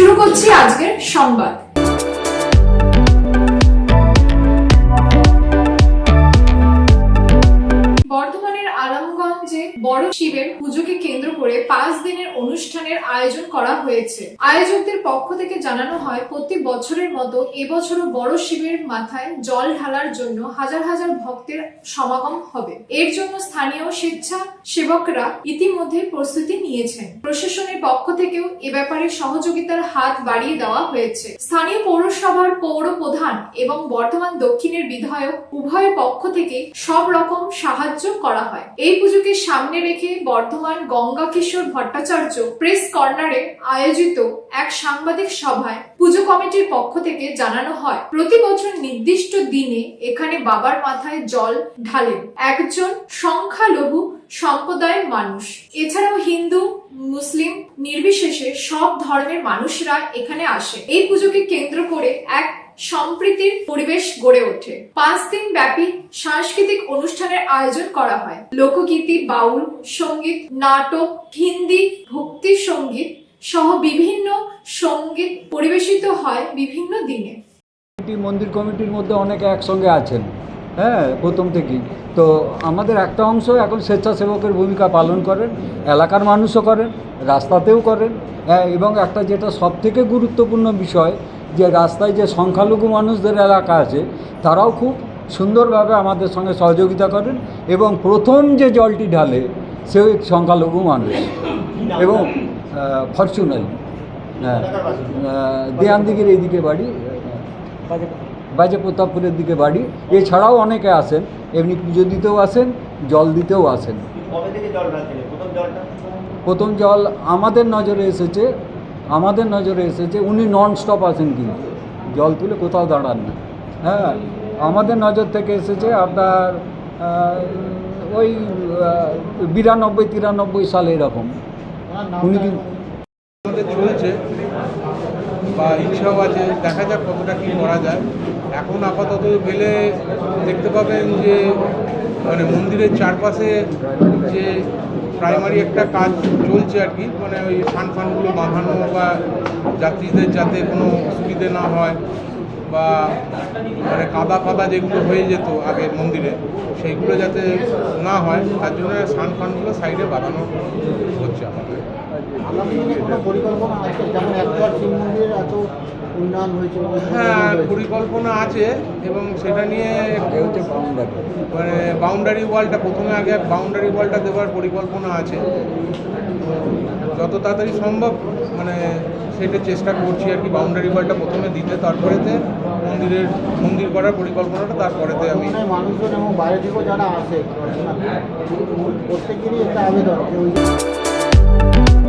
শুরু করছি আজকের সংবাদ। শিবের পুজোকে কেন্দ্র করে পাঁচ দিনের অনুষ্ঠানের আয়োজন করা হয়েছে। আয়োজকদের পক্ষ থেকে জানানো হয়, প্রতি বছরের মতো এবছরও বড় শিবের মাথায় জল ঢালার জন্য হাজার হাজার ভক্তের সমাগম হবে। এর জন্য স্থানীয় স্বেচ্ছা সেবকরা ইতিমধ্যে প্রস্তুতি নিয়েছেন। প্রশাসনের পক্ষ থেকেও এ ব্যাপারে সহযোগিতার হাত বাড়িয়ে দেওয়া হয়েছে। স্থানীয় পৌরসভার পৌর প্রধান এবং বর্তমান দক্ষিণের বিধায়ক উভয় পক্ষ থেকে সব রকম সাহায্য করা হয়। এই পুজোকে সামনে রেখে বর্ধমান গঙ্গা কিশোর ভট্টাচার্য প্রেস কর্নারে আয়োজিত এক সাংবাদিক সভায় পুজো কমিটির পক্ষ থেকে জানানো হয়, প্রতি বছর নির্দিষ্ট দিনে এখানে বাবার মাথায় জল ঢালেন একজন সংখ্যালঘু সম্প্রদায়ের মানুষ। এছাড়াও হিন্দু, মুসলিম নির্বিশেষে সব ধর্মের মানুষরা এখানে আসে। এই পুজোকে কেন্দ্র করে এক সম্প্রীতির পরিবেশ গড়ে ওঠে। পাঁচ দিন ব্যাপী সাংস্কৃতিক অনুষ্ঠানের আয়োজন করা হয়। লোকগীতি, বাউল, সংগীত, নাটক, হিন্দি, ভক্তি সংগীত সহ বিভিন্ন সংগীত পরিবেশিত হয় বিভিন্ন দিনে। মন্দির কমিটির মধ্যে অনেকে একসঙ্গে আছেন। হ্যাঁ প্রথম থেকেই। তো আমাদের একটা অংশ এখন স্বেচ্ছাসেবকের ভূমিকা পালন করেন, এলাকার মানুষও করেন, রাস্তাতেও করেন। হ্যাঁ এবং একটা যেটা সব থেকে গুরুত্বপূর্ণ বিষয় যে রাস্তায় যে সংখ্যালঘু মানুষদের এলাকা আছে তারাও খুব সুন্দরভাবে আমাদের সঙ্গে সহযোগিতা করেন এবং প্রথম যে জলটি ঢালে সে সংখ্যালঘু মানুষ। এবং ফরচুনাল হ্যাঁ দেয়ান দিকের এইদিকে বাড়ি বাজে প্রতাপপুরের দিকে বাড়ি। এছাড়াও অনেকে আসেন এমনি পুজো দিতেও আসেন জল দিতেও আসেন। প্রথম জল আমাদের নজরে এসেছে আমাদের নজরে এসেছে, উনি নন স্টপ আসেন কিন্তু। জল তুলে কোথাও দাঁড়ান না। হ্যাঁ আমাদের নজর থেকে এসেছে আপনার ওই বিরানব্বই, তিরানব্বই সালে এরকম। উনি কিন্তু আমাদের চলছে বা ইচ্ছাও আছে, দেখা যাক কতটা কী করা যায়। এখন আপাতত গেলে দেখতে পাবেন যে মানে মন্দিরের চারপাশে যে প্রাইমারি একটা কাজ চলছে আর কি মানে ওই ফান ফানগুলো বাঁধানো বা যাত্রীদের যাতে কোনো অসুবিধে না হয় বা মানে কাদা ফাদা যেগুলো হয়ে যেত আগে মন্দিরে, সেইগুলো যাতে না হয়, তার জন্য সান ফানগুলো সাইডে বাঁধানো হ্যাঁ পরিকল্পনা আছে এবং সেটা নিয়ে। মানে বাউন্ডারি ওয়ালটা প্রথমে আগে বাউন্ডারি ওয়ালটা দেওয়ার পরিকল্পনা আছে যত তাড়াতাড়ি সম্ভব মানে সেটা চেষ্টা করছি আর কি বাউন্ডারি ওয়ালটা প্রথমে দিতে, তারপরেতে মন্দিরের, মন্দির করার পরিকল্পনাটা, তারপরেতে আমি মানুষজন এবং বাইরে থেকেও যারা আসে প্রত্যেকেরই একটা আবেদন